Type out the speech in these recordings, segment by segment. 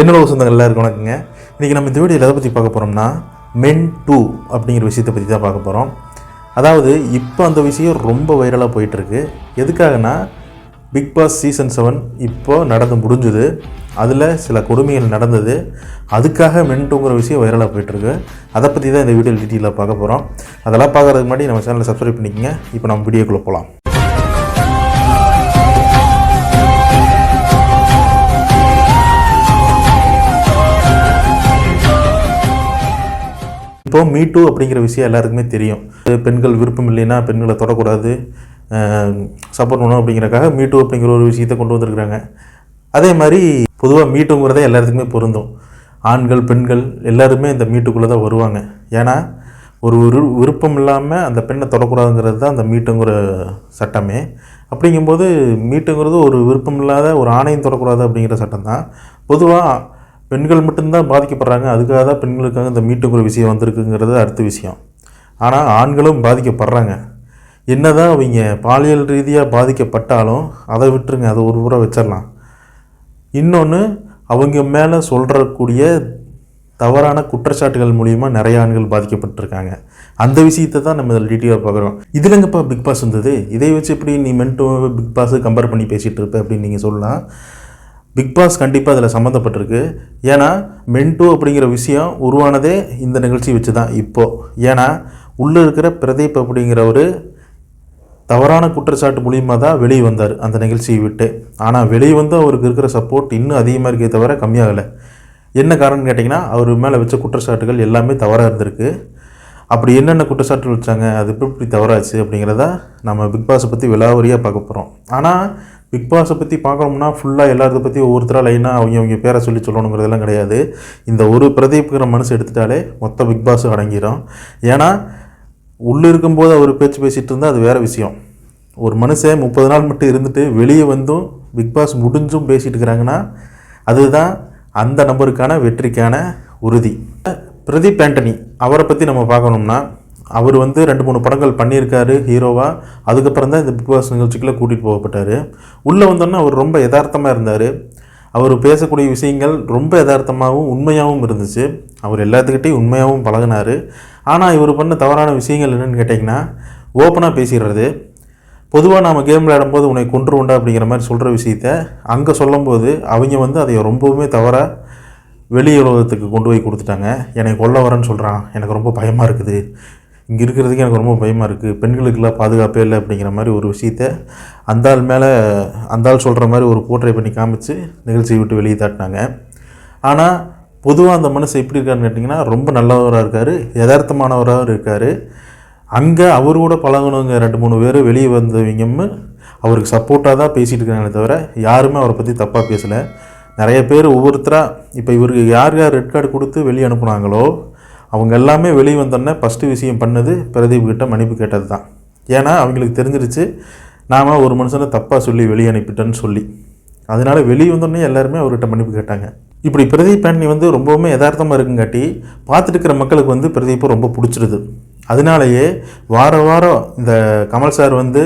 என்னோட சொந்தங்கள் எல்லாருக்கும் வணக்கங்க. இன்றைக்கி நம்ம இந்த வீடியோவில் எதை பற்றி பார்க்க போகிறோம்னா மென் டூ அப்படிங்கிற விஷயத்தை பற்றி தான் பார்க்க போகிறோம் அதாவது இப்போ அந்த விஷயம் ரொம்ப வைரலாக போயிட்டுருக்கு. எதுக்காகனா பிக் பாஸ் சீசன் செவன் இப்போ நடந்து முடிஞ்சுது. அதில் சில கொடுமைகள் நடந்தது. அதுக்காக மென் டூங்கிற விஷயம் வைரலாக போயிட்டுருக்கு. அதை பற்றி தான் இந்த வீடியோ டீட்டெயிலாக பார்க்க போகிறோம் அதெல்லாம் பார்க்குறதுக்கு முன்னாடி நம்ம சேனலை சப்ஸ்கிரைப் பண்ணிக்கங்க. இப்போ நம்ம வீடியோக்குள்ளே போகலாம் இப்போ மீட்டூ அப்படிங்கிற விஷயம் எல்லாருக்குமே தெரியும். பெண்கள் விருப்பம் இல்லைன்னா பெண்களை தொடக்கூடாது. சப்போர்ட் பண்ணணும் அப்படிங்கிறக்காக மீட்டூ அப்படிங்கிற ஒரு விஷயத்தை கொண்டு வந்திருக்கிறாங்க. அதே மாதிரி பொதுவாக மீட்டுங்கிறதே எல்லாத்துக்குமே பொருந்தும். ஆண்கள் பெண்கள் எல்லாருமே இந்த மீட்டுக்குள்ளே தான் வருவாங்க. ஏன்னா ஒரு விரு விருப்பம் இல்லாமல் அந்த பெண்ணை தொடக்கூடாதுங்கிறது தான் அந்த மீட்டுங்கிற சட்டமே. அப்படிங்கும்போது மீட்டுங்கிறது ஒரு விருப்பம் இல்லாத ஒரு ஆணையம் தொடக்கூடாது அப்படிங்கிற சட்டம் தான். பொதுவாக பெண்கள் மட்டும்தான் பாதிக்கப்படுறாங்க. அதுக்காக தான் பெண்களுக்காக இந்த மீட்டுங்கிற விஷயம் வந்திருக்குங்கிறது அடுத்த விஷயம். ஆனால் ஆண்களும் பாதிக்கப்படுறாங்க. என்னதான் அவங்க பாலியல் ரீதியாக பாதிக்கப்பட்டாலும் அதை விட்டுருங்க. அதை ஒரு புறம் வச்சிடலாம். இன்னொன்று அவங்க மேலே சொல்கிறக்கூடிய தவறான குற்றச்சாட்டுகள் மூலிமா நிறைய ஆண்கள் பாதிக்கப்பட்டிருக்காங்க. அந்த விஷயத்தை தான் நம்ம இதில் டீட்டெயிலாக பார்க்குறோம். இதுலங்கப்பா பிக் பாஸ் வந்தது? இதை வச்சு எப்படி நீ மென்ட்டு பிக் பாஸ் கம்பேர் பண்ணி பேசிகிட்டு இருப்ப அப்படின்னு நீங்கள் சொல்லலாம். பிக் பாஸ் கண்டிப்பாக அதில் சம்மந்தப்பட்டிருக்கு ஏன்னா மென்டோ அப்படிங்கிற விஷயம் உருவானதே இந்த நிகழ்ச்சி வச்சு தான் இப்போது ஏன்னா உள்ளே இருக்கிற பிரதீப் அப்படிங்கிறவர் தவறான குற்றச்சாட்டு மூலியமாக தான் வெளியே வந்தார் அந்த நிகழ்ச்சியை விட்டு. ஆனால் வெளியே வந்து அவருக்கு இருக்கிற சப்போர்ட் இன்னும் அதிகமாக இருக்கே தவிர கம்மியாகலை. என்ன காரணம்னு கேட்டிங்கன்னா அவர் மேலே வச்ச குற்றச்சாட்டுகள் எல்லாமே தவறாக இருந்திருக்கு. அப்படி என்னென்ன குற்றச்சாட்டுகள் வச்சாங்க அது எப்படி இப்படி தவறாச்சு அப்படிங்கிறத நம்ம பிக் பாஸை பற்றி விலாவரியாக பார்க்க போகிறோம் ஆனால் பிக் பாஸை பற்றி பார்க்கணும்னா ஃபுல்லாக எல்லாத்த பற்றி ஒவ்வொருத்தராக லைனாக அவங்க அவங்க பேரை சொல்லி சொல்லணுங்கிறதெல்லாம் கிடையாது. இந்த ஒரு பிரதீப்புங்கிற மனசு எடுத்துட்டாலே மொத்த பிக் பாஸ் அடங்கிடும் ஏன்னா உள்ளே இருக்கும்போது அவர் பேச்சு பேசிகிட்டு இருந்தால் அது வேறு விஷயம். ஒரு மனுஷன் முப்பது நாள் மட்டும் இருந்துட்டு வெளியே வந்தும் பிக் பாஸ் முடிஞ்சும் பேசிகிட்டு இருக்கிறாங்கன்னா அதுதான் அந்த நபருக்கான வெற்றிக்கான உறுதி. பிரதீப் ஆண்டனி அவரை பற்றி நம்ம பார்க்கணும்னா அவர் வந்து ரெண்டு மூணு படங்கள் பண்ணியிருக்காரு ஹீரோவாக அதுக்கப்புறம் தான் இந்த பிக் பாஸ் நிகழ்ச்சிக்குள்ளே கூட்டிகிட்டு போகப்பட்டார். உள்ளே வந்தோன்னா அவர் ரொம்ப யதார்த்தமாக இருந்தார். அவர் பேசக்கூடிய விஷயங்கள் ரொம்ப யதார்த்தமாகவும் உண்மையாகவும் இருந்துச்சு. அவர் எல்லாத்துக்கிட்டையும் உண்மையாகவும் பழகினார். ஆனால் இவர் பண்ண தவறான விஷயங்கள் என்னென்னு கேட்டிங்கன்னா ஓப்பனாக பேசிடுறது. பொதுவாக நாம் கேம் விளையாடும்போது உன்னை கொன்று உண்டா அப்படிங்கிற மாதிரி சொல்கிற விஷயத்த அங்கே சொல்லும்போது அவங்க வந்து அதை ரொம்பவுமே தவறாக வெளி உலகத்துக்கு கொண்டு போய் கொடுத்துட்டாங்க. என்னை கொல்ல வரேன்னு சொல்கிறான் எனக்கு ரொம்ப பயமாக இருக்குது. இங்கே இருக்கிறதுக்கு எனக்கு ரொம்ப பயமாக இருக்குது பெண்களுக்கெல்லாம் பாதுகாப்பே இல்லை அப்படிங்கிற மாதிரி ஒரு விஷயத்த அந்தாள் மேலே அந்தாள் சொல்கிற மாதிரி ஒரு போர்ட்ரை பண்ணி காமிச்சு நிகழ்ச்சியை விட்டு வெளியே தாட்டினாங்க. ஆனால் பொதுவாக அந்த மனுஷன் எப்படி இருக்காருன்னு கேட்டிங்கன்னா ரொம்ப நல்லவராக இருக்கார் யதார்த்தமானவராகவும் இருக்கார். அங்கே அவர் கூட பழகணுங்க ரெண்டு மூணு பேர் வெளியே வந்தவங்கன்னு அவருக்கு சப்போர்ட்டாக தான் பேசிகிட்டு இருக்காங்களே தவிர யாருமே அவரை பற்றி தப்பாக பேசலை. நிறைய பேர் ஒவ்வொருத்தராக இப்போ இவருக்கு யார் யார் ரெட் கார்டு கொடுத்து வெளியே அனுப்புனாங்களோ அவங்க எல்லாமே வெளியே வந்தோடனே ஃபஸ்ட்டு விஷயம் பண்ணது பிரதீப் கிட்ட மன்னிப்பு கேட்டது தான். ஏன்னா அவங்களுக்கு தெரிஞ்சிருச்சு நாம் ஒரு மனுஷனை தப்பாக சொல்லி வெளியே அனுப்பிட்டேன்னு சொல்லி. அதனால் வெளியே வந்தோடனே எல்லாருமே அவர்கிட்ட மன்னிப்பு கேட்டாங்க. இப்படி பிரதீப் ஆண்டனி வந்து ரொம்பவுமே யதார்த்தமாக இருக்குங்காட்டி பார்த்துட்டு இருக்கிற மக்களுக்கு வந்து பிரதீப்பை ரொம்ப பிடிச்சிருது. அதனாலேயே வார வாரம் இந்த கமல் சார் வந்து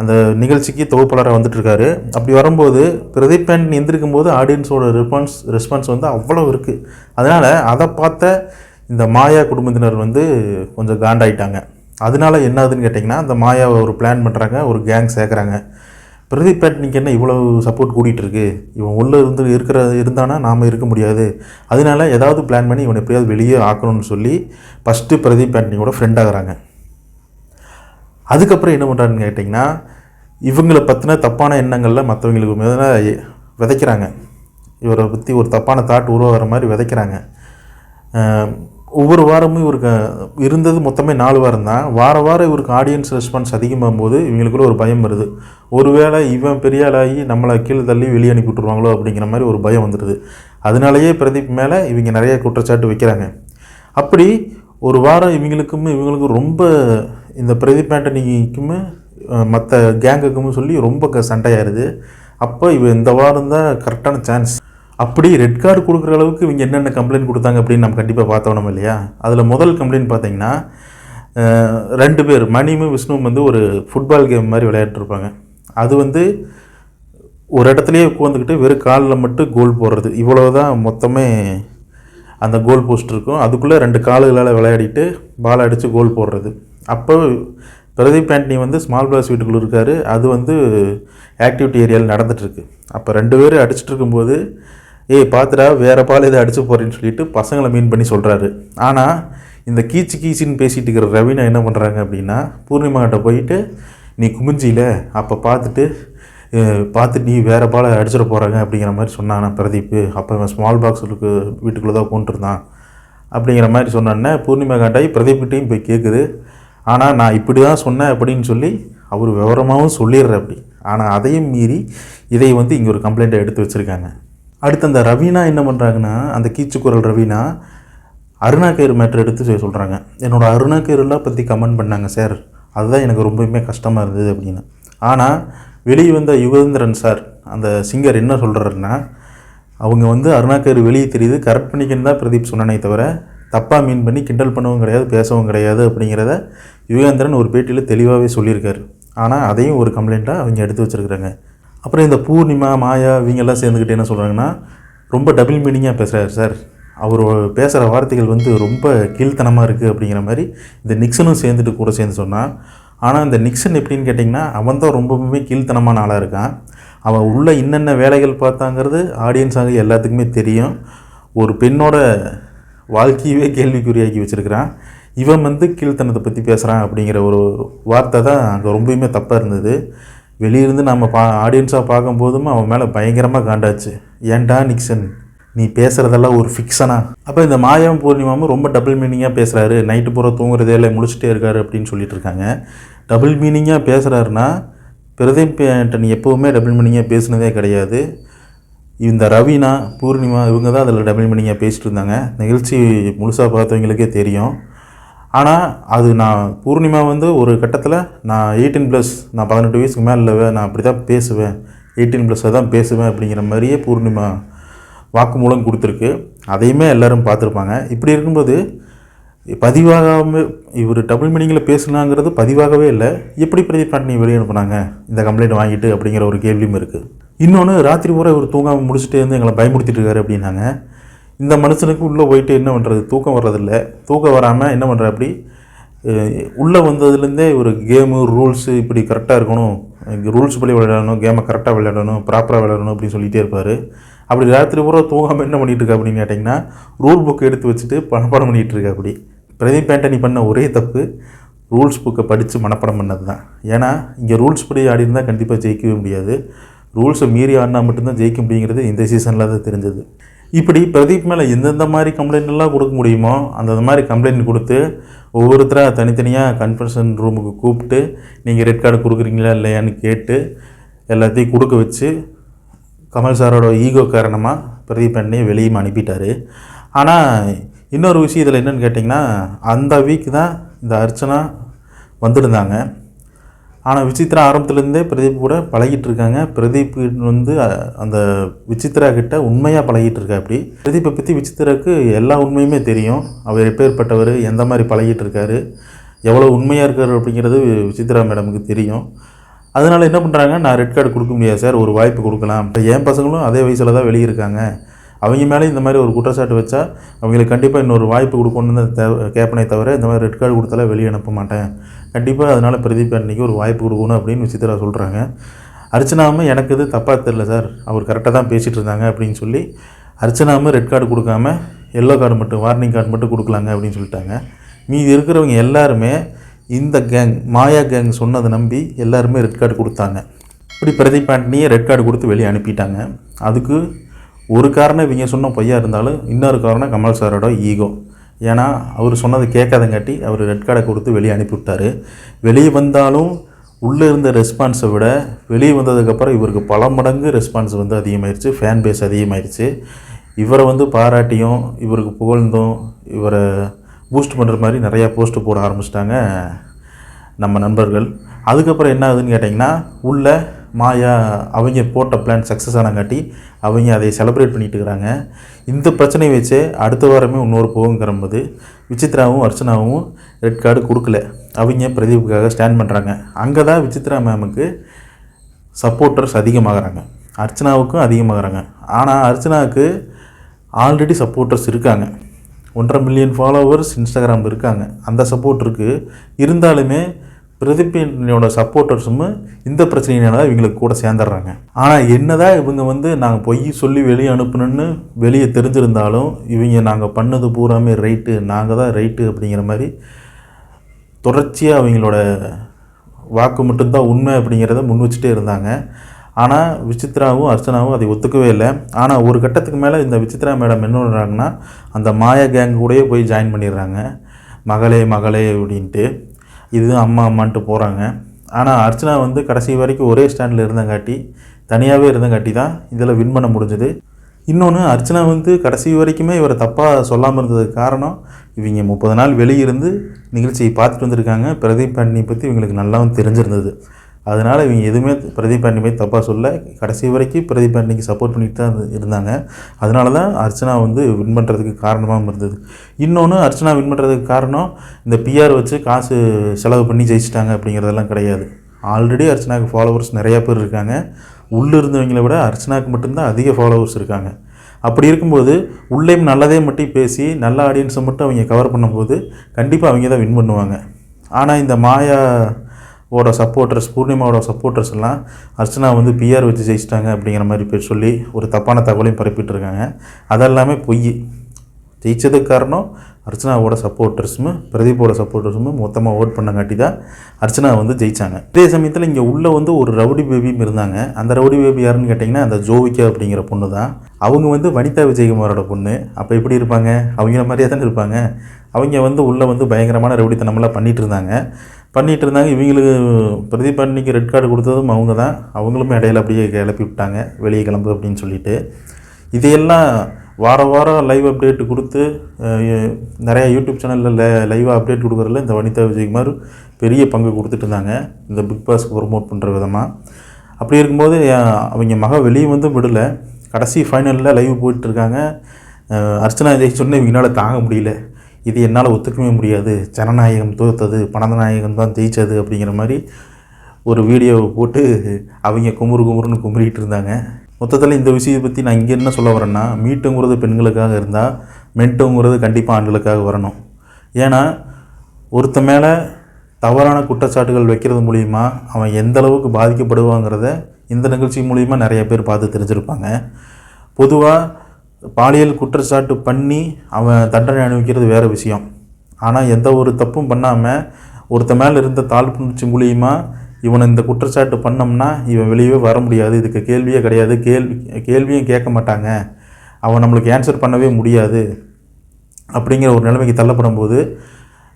அந்த நிகழ்ச்சிக்கு தொகுப்பாளராக வந்துட்டுருக்காரு அப்படி வரும்போது பிரதீப் ஆண்டனி எந்திருக்கும் போது ஆடியன்ஸோட ரெஸ்பான்ஸ் ரெஸ்பான்ஸ் வந்து அவ்வளோ இருக்குது அதனால் அதை பார்த்த இந்த மாயா குடும்பத்தினர் வந்து கொஞ்சம் காண்டாயிட்டாங்க அதனால என்ன ஆகுதுன்னு கேட்டிங்கன்னா அந்த மாயாவை ஒரு பிளான் பண்ணுறாங்க ஒரு கேங் சேர்க்குறாங்க. பிரதீப் பேட்னிக்கு என்ன இவ்வளோ சப்போர்ட் கூட்டிகிட்டு இருக்கு இவன் உள்ளே இருந்து இருக்கிற இருந்தானா நாம் இருக்க முடியாது. அதனால ஏதாவது பிளான் பண்ணி இவனை எப்படியாவது வெளியே ஆக்கணும்னு சொல்லி ஃபஸ்ட்டு பிரதீப் ஆண்டனியோட ஃப்ரெண்ட் ஆகுறாங்க. அதுக்கப்புறம் என்ன பண்ணுறான்னு கேட்டிங்கன்னா இவங்களை பற்றின தப்பான எண்ணங்களில் மற்றவங்களுக்கு மேலே விதைக்கிறாங்க. இவரை பற்றி ஒரு தப்பான தாட் உருவாகிற மாதிரி விதைக்கிறாங்க. ஒவ்வொரு வாரமும் இவருக்கு இருந்தது மொத்தமே நாலு வாரம் தான் வார வாரம் இவருக்கு ஆடியன்ஸ் ரெஸ்பான்ஸ் அதிகமாகும் போது இவங்களுக்குள்ள ஒரு பயம் வருது. ஒருவேளை இவன் பெரிய ஆளாகி நம்மளை கீழே தள்ளி வெளியே அனுப்பி விட்ருவாங்களோ அப்படிங்கிற மாதிரி ஒரு பயம் வந்துடுது. அதனாலேயே பிரதீப் மேலே இவங்க நிறைய குற்றச்சாட்டு வைக்கிறாங்க. அப்படி ஒரு வாரம் இவங்களுக்கும் இவங்களுக்கும் ரொம்ப இந்த பிரதீப் ஆண்டனிக்கும் மற்ற கேங்குக்கும் சொல்லி ரொம்ப சண்டையாயிருது அப்போ இவ இந்த வாரம் தான் கரெக்டான சான்ஸ் அப்படி ரெட் கார்டு கொடுக்குற அளவுக்கு இவங்க என்னென்ன கம்ப்ளைண்ட் கொடுத்தாங்க அப்படின்னு நம்ம கண்டிப்பாக பார்த்தோம் இல்லையா? அதில் முதல் கம்ப்ளைண்ட் பார்த்தீங்கன்னா ரெண்டு பேர் மணியும் விஷ்ணுவும் வந்து ஒரு ஃபுட்பால் கேம் மாதிரி விளையாட்டுருப்பாங்க அது வந்து ஒரு இடத்துலையே உட்காந்துக்கிட்டு வெறும் காலில் மட்டும் கோல் போடுறது. இவ்வளோ தான் மொத்தமே அந்த கோல் போஸ்ட் இருக்கும். அதுக்குள்ளே ரெண்டு காலுகளால் விளையாடிட்டு பால் அடித்து கோல் போடுறது. அப்போ பிரதீப் ஆண்டனி வந்து ஸ்மால் பிளாஸ் வீட்டுக்குள்ளே இருக்கார். அது வந்து ஆக்டிவிட்டி ஏரியாவில் நடந்துகிட்ருக்கு அப்போ ரெண்டு பேரும் அடிச்சிட்டு இருக்கும்போது ஏய் பார்த்துடா வேறு பால் இதை அடிச்சு போகிறேன்னு சொல்லிட்டு பசங்களை மீன் பண்ணி சொல்கிறாரு ஆனால் இந்த கீச்சு கீச்சின்னு பேசிகிட்டு இருக்கிற ரவீனா என்ன பண்ணுறாங்க அப்படின்னா பூர்ணிமா கிட்ட போயிட்டு நீ குமிஞ்சியில அப்போ பார்த்துட்டு பார்த்துட்டு நீ வேறு பாலை அடிச்சிட போகிறாங்க அப்படிங்கிற மாதிரி சொன்னான் பிரதீப். அப்போ இவன் ஸ்மால் பாக்ஸுக்கு வீட்டுக்குள்ளே தான் கொண்டுருந்தான் அப்படிங்கிற மாதிரி சொன்னோன்னே பூர்ணிமா காண்டாய் பிரதீப்கிட்டையும் போய் கேட்குது ஆனால் நான் இப்படி தான் சொன்னேன் அப்படின்னு சொல்லி அவர் விவரமாகவும் சொல்லிடுற அப்படி. ஆனால் அதையும் மீறி இதை வந்து இங்கே ஒரு கம்ப்ளைண்ட்டை எடுத்து வச்சுருக்காங்க. அடுத்து அந்த ரவீனா என்ன பண்ணுறாங்கன்னா அந்த கீச்சுக்குரல் ரவீனா அருணா கயிறு மேட்ரு எடுத்து சொல்கிறாங்க என்னோடய அருணா கயிறுலாம் பற்றி கமெண்ட் பண்ணாங்க சார் அதுதான் எனக்கு ரொம்பவுமே கஷ்டமாக இருந்தது அப்படின்னு. ஆனால் வெளியே வந்த யுகேந்திரன் சார் அந்த சிங்கர் என்ன சொல்கிறாருன்னா அவங்க வந்து அருணா கயிறு வெளியே தெரியுது கரெக்ட் பண்ணிக்கன்னு தான் பிரதீப் சொன்னனே தவிர தப்பாக மீன் பண்ணி கிண்டல் பண்ணவும் கிடையாது பேசவும் கிடையாது அப்படிங்கிறத யுகேந்திரன் ஒரு பேட்டியில் தெளிவாகவே சொல்லியிருக்காரு. ஆனால் அதையும் ஒரு கம்ப்ளைண்ட்டாக அவங்க எடுத்து வச்சுருக்குறாங்க. அப்புறம் இந்த பூர்ணிமா மாயா இவங்கெல்லாம் சேர்ந்துக்கிட்டு என்ன சொல்கிறாங்கன்னா ரொம்ப டபுள் மீனிங்காக பேசுகிறாரு சார் அவர் பேசுகிற வார்த்தைகள் வந்து ரொம்ப கீழ்த்தனமாக இருக்குது அப்படிங்கிற மாதிரி இந்த நிக்சனும் சேர்ந்துட்டு கூட சேர்ந்து சொன்னான் ஆனால் இந்த நிக்சன் எப்படின்னு கேட்டிங்கன்னா அவன் தான் ரொம்பவுமே கீழ்த்தனமான ஆளாக இருக்கான். அவன் உள்ள என்னென்ன வேலைகள் பார்த்தாங்கிறது ஆடியன்ஸாக எல்லாத்துக்குமே தெரியும். ஒரு பெண்ணோட வாழ்க்கையவே கேள்விக்குறியாக்கி வச்சுருக்கிறான். இவன் வந்து கீழ்த்தனத்தை பற்றி பேசுகிறான் அப்படிங்கிற ஒரு வார்த்தை தான் அங்கே ரொம்பவுமே தப்பாக இருந்தது. வெளியிருந்து நம்ம பா ஆடியன்ஸாக பார்க்கும்போதும் அவன் மேலே பயங்கரமாக காண்டாச்சு. ஏன்டா நிக்சன்? நீ பேசுகிறதெல்லாம் ஒரு ஃபிக்ஷனா அப்போ இந்த மாயம் பூர்ணிமாவும் ரொம்ப டபுள் மீனிங்காக பேசுகிறாரு நைட்டு பூரா தூங்குறதே இல்லை முடிச்சுட்டே இருக்காரு அப்படின்னு சொல்லிட்டு இருக்காங்க. டபுள் மீனிங்காக பேசுகிறாருன்னா பிரதீப் ஆண்டனி எப்போவுமே டபுள் மீனிங்காக பேசுனதே கிடையாது. இந்த ரவினா பூர்ணிமா இவங்க தான் அதில் டபுள் மீனிங்காக பேசிகிட்டு இருந்தாங்க. நிகழ்ச்சி முழுசாக பார்த்தவங்களுக்கே தெரியும். ஆனால் அது நான் பூர்ணிமா வந்து ஒரு கட்டத்தில் நான் எயிட்டீன் ப்ளஸ் நான் பதினெட்டு வயசுக்கு மேலே இல்லை நான் அப்படி தான் பேசுவேன் எயிட்டீன் ப்ளஸ்ஸை தான் பேசுவேன் அப்படிங்கிற மாதிரியே பூர்ணிமா வாக்குமூலம் கொடுத்துருக்கு. அதையுமே எல்லோரும் பார்த்துருப்பாங்க. இப்படி இருக்கும்போது பதிவாகாமல் இவர் டபுள் மீனிங்கில் பேசுனாங்கிறது பதிவாகவே இல்லை. எப்படி பிரதீப் ஆண்டனி வெளியே அனுப்புனாங்க? இந்த கம்ப்ளைண்ட் வாங்கிட்டு அப்படிங்கிற ஒரு கேள்வியும் இருக்குது இன்னொன்று ராத்திரி பூரா இவர் தூங்காமல் முடிச்சுட்டு வந்து எங்களை பயமுறுத்திட்டு இருக்காரு அப்படின்னாங்க. இந்த மனுஷனுக்கு உள்ளே போயிட்டு என்ன பண்ணுறது தூக்கம் வர்றதில்ல. தூக்கம் வராமல் என்ன பண்ணுற அப்படி உள்ளே வந்ததுலேருந்தே ஒரு கேமு ரூல்ஸு இப்படி கரெக்டாக இருக்கணும். ரூல்ஸ் படி விளையாடணும் கேமை கரெக்டாக விளையாடணும் ப்ராப்பராக விளையாடணும் அப்படின்னு சொல்லிகிட்டே இருப்பார். அப்படி ராத்திரி பூரா தூங்காமல் என்ன பண்ணிகிட்டு இருக்கா அப்படின்னு கேட்டிங்கன்னா ரூல் புக் எடுத்து வச்சுட்டு மனப்பாடம் பண்ணிகிட்டு இருக்கா அப்படி. பிரதீப் ஆண்டனி பண்ண ஒரே தப்பு ரூல்ஸ் புக்கை படித்து மனப்பாடம் பண்ணது தான் ஏன்னா இங்கே ரூல்ஸ் படி ஆடி இருந்தால் கண்டிப்பாக ஜெயிக்கவே முடியாது. ரூல்ஸை மீறி ஆடினா மட்டும்தான் ஜெயிக்க முடியுங்கிறது இந்த சீசனில் தான் தெரிஞ்சது. இப்படி பிரதீப் மேலே எந்தெந்த மாதிரி கம்ப்ளைண்ட் எல்லாம் கொடுக்க முடியுமோ அந்தந்த மாதிரி கம்ப்ளைண்ட் கொடுத்து ஒவ்வொருத்தராக தனித்தனியாக கன்ஃபென்ஷன் ரூமுக்கு கூப்பிட்டு நீங்கள் ரெட் கார்டு கொடுக்குறீங்களா இல்லையான்னு கேட்டு எல்லாத்தையும் கொடுக்க வச்சு கமல் சாரோட ஈகோ காரணமாக பிரதீப் அண்ணையை வெளியும் அனுப்பிட்டார். ஆனால் இன்னொரு விஷயம் இதில் என்னென்னு கேட்டிங்கன்னா அந்த வீக் தான் இந்த அர்ச்சனா வந்திருந்தாங்க. ஆனால் விசித்ரா ஆரம்பத்துலேருந்தே பிரதீப் கூட பழகிட்டு இருக்காங்க பிரதீப் வந்து அந்த விசித்ரா கிட்ட உண்மையாக பழகிட்டு இருக்கா அப்படி. பிரதீப்பை பற்றி விசித்ராவுக்கு எல்லா உண்மையுமே தெரியும். அவர் எப்பேற்பட்டவர் எந்த மாதிரி பழகிட்டு இருக்காரு எவ்வளோ உண்மையாக இருக்கார் அப்படிங்கிறது விசித்ரா மேடமுக்கு தெரியும். அதனால் என்ன பண்ணுறாங்க நான் ரெட் கார்டு கொடுக்க முடியாது சார் ஒரு வாய்ப்பு கொடுக்கலாம். இப்போ என் பசங்களும் அதே வயசில் தான் வெளியிருக்காங்க. அவங்க மேலே இந்த மாதிரி ஒரு குற்றச்சாட்டு வச்சா அவங்களுக்கு கண்டிப்பாக இன்னொரு வாய்ப்பு கொடுக்கணுன்னு தான் தேவை கேட்பனே தவிர இந்த மாதிரி ரெட் கார்டு கொடுத்தாலே வெளியே அனுப்ப மாட்டேன். கண்டிப்பாக அதனால் பிரதீப் அன்னைக்கு ஒரு வாய்ப்பு கொடுக்கணும் அப்படின்னு விசித்ரா சொல்கிறாங்க அர்ச்சனாவும் எனக்கு இது தப்பாக தெரில சார். அவர் கரெக்டாக தான் பேசிகிட்டு இருந்தாங்க அப்படின்னு சொல்லி அர்ச்சனாவும் ரெட் கார்டு கொடுக்காம எல்லோ கார்டு மட்டும் வார்னிங் கார்டு மட்டும் கொடுக்கலாங்க அப்படின்னு சொல்லிட்டாங்க. மீதி இருக்கிறவங்க எல்லாருமே இந்த கேங் மாயா கேங் சொன்னதை நம்பி எல்லாருமே ரெட் கார்டு கொடுத்தாங்க. இப்படி பிரதீப் ஆண்டனியை ரெட் கார்டு கொடுத்து வெளியே அனுப்பிட்டாங்க. அதுக்கு ஒரு காரணம் இவங்க சொன்ன பொய்யா இருந்தாலும் இன்னொரு காரணம் கமல் சாரோட ஈகோ. ஏன்னா அவர் சொன்னதை கேட்காதங்காட்டி அவர் ரெட் கார்டை கொடுத்து வெளியே அனுப்பிவிட்டார். வெளியே வந்தாலும் உள்ளே இருந்த ரெஸ்பான்ஸை விட வெளியே வந்ததுக்கப்புறம் இவருக்கு பல மடங்கு ரெஸ்பான்ஸ் வந்து அதிகமாயிருச்சு ஃபேன் பேஸ் அதிகமாயிருச்சு. இவரை வந்து பாராட்டியும் இவருக்கு புகழ்ந்தும் இவரை பூஸ்ட் பண்ணுற மாதிரி நிறையா போஸ்ட்டு போட ஆரம்பிச்சிட்டாங்க நம்ம நண்பர்கள். அதுக்கப்புறம் என்ன ஆகுதுன்னு கேட்டிங்கன்னா உள்ளே மாயா அவங்க போட்ட பிளான் சக்ஸஸ் ஆனங்காட்டி அவங்க அதை செலிப்ரேட் பண்ணிட்டு இருக்கிறாங்க இந்த பிரச்சனையை வச்சு அடுத்த வாரமே இன்னொரு போகுங்கிறம்போது விசித்ராவும் அர்ச்சனாவும் ரெட் கார்டு கொடுக்கல. அவங்க பிரதீப்புக்காக ஸ்டாண்ட் பண்ணுறாங்க அங்கே தான் விசித்ரா மேமுக்கு சப்போர்ட்டர்ஸ் அதிகமாகறாங்க. அர்ச்சனாவுக்கும் அதிகமாகறாங்க. ஆனால் அர்ச்சனாவுக்கு ஆல்ரெடி சப்போர்ட்டர்ஸ் இருக்காங்க. ஒன்றரை மில்லியன் ஃபாலோவர்ஸ் இன்ஸ்டாகிராம் இருக்காங்க. அந்த சப்போர்ட் இருக்குது இருந்தாலுமே பிரதிப்பினோட சப்போர்ட்டர்ஸும் இந்த பிரச்சனையினால இவங்களுக்கு கூட சேர்ந்துடுறாங்க. ஆனால் என்னதான் இவங்க வந்து நாங்கள் பொய் சொல்லி வெளியே அனுப்பணுன்னு வெளியே தெரிஞ்சிருந்தாலும் இவங்க நாங்கள் பண்ணது பூராமே ரைட்டு நாங்கள் தான் ரைட்டு அப்படிங்கிற மாதிரி தொடர்ச்சியாக அவங்களோட வாக்கு மட்டும்தான் உண்மை அப்படிங்கிறத முன் வச்சுட்டே இருந்தாங்க. ஆனால் விசித்ராவும் அர்ச்சனாவும் அதை ஒத்துக்கவே இல்லை. ஆனால் ஒரு கட்டத்துக்கு மேலே இந்த விசித்ரா மேடம் என்ன பண்ணுறாங்கன்னா அந்த மாயா கேங் கூடயே போய் ஜாயின் பண்ணிடுறாங்க. மகளே மகளே அப்படின்ட்டு. இது அம்மா அம்மான்ட்டு போகிறாங்க ஆனால் அர்ச்சனா வந்து கடைசி வரைக்கும் ஒரே ஸ்டாண்டில் இருந்தங்காட்டி தனியாகவே இருந்தங்காட்டி தான் இதில் வின் பண்ண முடிஞ்சது. இன்னொன்று அர்ச்சனா வந்து கடைசி வரைக்குமே இவரை தப்பாக சொல்லாமல் இருந்ததுக்கு காரணம் இவங்க முப்பது நாள் வெளியிருந்து நிகழ்ச்சியை பார்த்துட்டு வந்திருக்காங்க. பிரதீப் பாண்டினி பற்றி இவங்களுக்கு நல்லாவும் தெரிஞ்சிருந்தது. அதனால் இவங்க எதுவுமே பிரதீப் பாண்டினி தப்பாக சொல்ல கடைசி வரைக்கும் பிரதீப் பாண்டினிக்கு சப்போர்ட் பண்ணிட்டு தான் இருந்தாங்க. அதனால தான் அர்ச்சனா வந்து வின் பண்ணுறதுக்கு காரணமாகவும் இருந்தது. இன்னொன்று அர்ச்சனா வின் பண்ணுறதுக்கு காரணம் இந்த பிஆர் வச்சு காசு செலவு பண்ணி ஜெயிச்சிட்டாங்க அப்படிங்கிறதெல்லாம் கிடையாது. ஆல்ரெடி அர்ச்சனாவுக்கு ஃபாலோவர்ஸ் நிறையா பேர் இருக்காங்க. உள்ளே இருந்தவங்களை விட அர்ச்சனாவுக்கு மட்டும்தான் அதிக ஃபாலோவர்ஸ் இருக்காங்க. அப்படி இருக்கும்போது உள்ளேயும் நல்லதே மட்டும் பேசி நல்ல ஆடியன்ஸை மட்டும் அவங்க கவர் பண்ணும்போது கண்டிப்பாக அவங்க தான் வின் பண்ணுவாங்க. ஆனால் இந்த மாயா ஓட சப்போர்ட்டர்ஸ் பூர்ணிமாவோட சப்போர்ட்டர்ஸ் எல்லாம் அர்ச்சனா வந்து பிஆர் வச்சு ஜெயிச்சிட்டாங்க அப்படிங்கிற மாதிரி பேர் சொல்லி ஒரு தப்பான தகவலையும் பரப்பிட்டு இருக்காங்க. அதெல்லாமே பொய். ஜெயிச்சதுக்கு காரணம் அர்ச்சனாவோட சப்போர்ட்டர்ஸும் பிரதீப்போட சப்போர்ட்டர்ஸும் மொத்தமாக ஓட் பண்ணங்காட்டி தான் அர்ச்சனா வந்து ஜெயிச்சாங்க. அதே சமயத்தில் இங்கே உள்ளே வந்து ஒரு ரவுடி பேபியும் இருந்தாங்க. அந்த ரவுடி பேபி யாருன்னு கேட்டிங்கன்னா அந்த ஜோவிகா அப்படிங்கிற பொண்ணு தான் அவங்க வந்து வனிதா விஜயகுமாரோட பொண்ணு. அப்போ எப்படி இருப்பாங்க? அவங்கள மாதிரியே தானே இருப்பாங்க. அவங்க வந்து உள்ளே வந்து பயங்கரமான ரவுடித்தனமெல்லாம் பண்ணிகிட்டு இருந்தாங்க. பண்ணிகிட்டு இருந்தாங்க. இவங்களுக்கு பிரதீப் அன்னைக்கு ரெட் கார்டு கொடுத்ததும் அவங்க தான் அவங்களுமே இடையில அப்படியே கிளப்பி விட்டாங்க. வெளியே கிளம்பு அப்படின்னு சொல்லிட்டு. இதையெல்லாம் வார வாரம் லைவ் அப்டேட் கொடுத்து நிறையா யூடியூப் சேனலில் லைவாக அப்டேட் கொடுக்குறதுல இந்த வனிதா விஜயகுமார் பெரிய பங்கு கொடுத்துட்டு இருந்தாங்க இந்த பிக் பாஸ்க்கு ப்ரொமோட் பண்ணுற விதமாக அப்படி இருக்கும்போது அவங்க மக வெளியே வந்து விடலை. கடைசி ஃபைனலில் லைவ் போயிட்டுருக்காங்க. அர்ச்சனா ஜெயிச்சோடனே இவங்களால தாங்க முடியல. இது என்னால் ஒத்துக்கவே முடியாது. ஜனநாயகம் தோத்தது பனந்தநாயகம் தான் ஜெயிச்சது அப்படிங்கிற மாதிரி ஒரு வீடியோவை போட்டு அவங்க குமுறு குமுறுன்னு குமுறிக்கிட்டு இருந்தாங்க மொத்தத்தில் இந்த விஷயத்தை பற்றி நான் இங்கே என்ன சொல்ல வரேன்னா மீட்டுங்கிறது பெண்களுக்காக இருந்தால் மென்ட்டுங்கிறது கண்டிப்பாக ஆண்களுக்காக வரணும். ஏன்னா ஒருத்த மேலே தவறான குற்றச்சாட்டுகள் வைக்கிறது மூலிமா அவன் எந்த அளவுக்கு பாதிக்கப்படுவாங்கிறத இந்த நிகழ்ச்சி மூலிமா நிறைய பேர் பார்த்து தெரிஞ்சிருப்பாங்க. பொதுவாக பாலியல் குற்றச்சாட்டு பண்ணி அவன் தண்டனை அனுபவிக்கிறது வேறு விஷயம். ஆனால் எந்த ஒரு தப்பும் பண்ணாமல் ஒருத்த மேலே இருந்த தாழ்ப்புணர்ச்சி மூலியமாக இவனை இந்த குற்றச்சாட்டு பண்ணோம்னா இவன் வெளியவே வர முடியாது. இதுக்கு கேள்வியே கிடையாது. கேள்வி கேள்வியும் கேட்க மாட்டாங்க. அவன் நம்மளுக்கு ஆன்சர் பண்ணவே முடியாது. அப்படிங்கிற ஒரு நிலைமைக்கு தள்ளப்படும் போது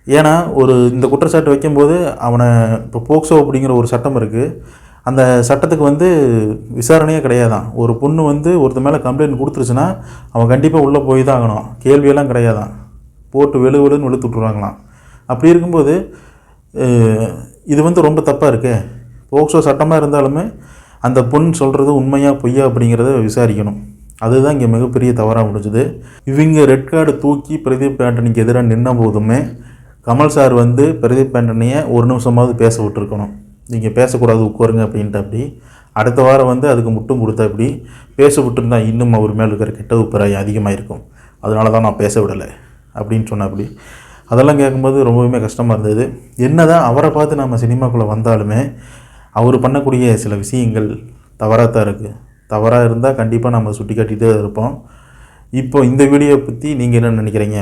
ஏன்னா ஒரு இந்த குற்றச்சாட்டு வைக்கும்போது அவனை இப்போ போக்சோ அப்படிங்கிற ஒரு சட்டம் இருக்குது அந்த சட்டத்துக்கு வந்து விசாரணையே கிடையாதான். ஒரு பொண்ணு வந்து ஒருத்த மேலே கம்ப்ளைண்ட் கொடுத்துருச்சுன்னா அவன் கண்டிப்பாக உள்ளே போய் தான் ஆகணும். கேள்வியெல்லாம் கிடையாதான். போட்டு வெளு வெளுன்னு வெளுத்து விட்ருவாங்களாம் அப்படி இருக்கும்போது இது வந்து ரொம்ப தப்பாக இருக்கே. போக்சோ சட்டமாக இருந்தாலுமே அந்த பொண் சொல்கிறது உண்மையாக பொய்யா அப்படிங்கிறத விசாரிக்கணும். அதுதான் இங்கே மிகப்பெரிய தவறாக முடிஞ்சுது. இவங்க ரெட் கார்டு தூக்கி பிரதீப் ஆண்டனிக்கு எதிராக நின்ன போதுமே கமல் சார் வந்து பிரதீப் ஆண்டனியை ஒரு நிமிஷமாவது பேச விட்டுருக்கணும். நீங்கள் பேசக்கூடாது உட்காருங்க அப்படின்ட்டு அப்படி அடுத்த வாரம் வந்து அதுக்கு முட்டும் கொடுத்தா இப்படி பேச விட்டுருந்தா இன்னும் அவர் மேலே இருக்கிற கெட்ட உப்பிராயம் அதிகமாக இருக்கும் அதனால தான் நான் பேச விடலை அப்படின்னு சொன்ன அப்படி அதெல்லாம் கேட்கும்போது ரொம்பவுமே கஷ்டமாக இருந்தது. என்ன தான் அவரை பார்த்து நம்ம சினிமாக்குள்ளே வந்தாலுமே அவர் பண்ணக்கூடிய சில விஷயங்கள் தவறாக தான் இருக்குது தவறாக இருந்தால் கண்டிப்பாக நம்ம சுட்டி காட்டிகிட்டே இருப்போம். இப்போ இந்த வீடியோ பற்றி நீங்கள் என்ன நினைக்கிறீங்க?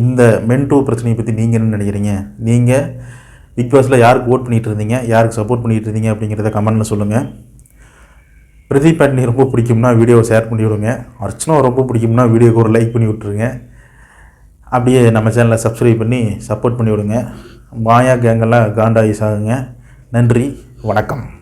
இந்த மென் டூ பிரச்சனையை பற்றி நீங்கள் என்ன நினைக்கிறீங்க? நீங்கள் பிக் பாஸில் யாருக்கு ஓட் பண்ணிகிட்டு இருந்தீங்க? யாருக்கு சப்போர்ட் பண்ணிகிட்டு இருந்தீங்க அப்படிங்கிறத கமெண்ட்டில் சொல்லுங்கள் பிரதீப் ஆண்டனி ரொம்ப பிடிக்கும்னா வீடியோவை ஷேர் பண்ணி விடுங்க அர்ச்சனா ரொம்ப பிடிக்கும்னா வீடியோக்கு ஒரு லைக் பண்ணி விட்ருங்க அப்படியே நம்ம சேனலை சப்ஸ்கிரைப் பண்ணி சப்போர்ட் பண்ணி விடுங்க மாயா கேங்கெல்லாம் காண்டாயிஸ் ஆகுங்க நன்றி வணக்கம்.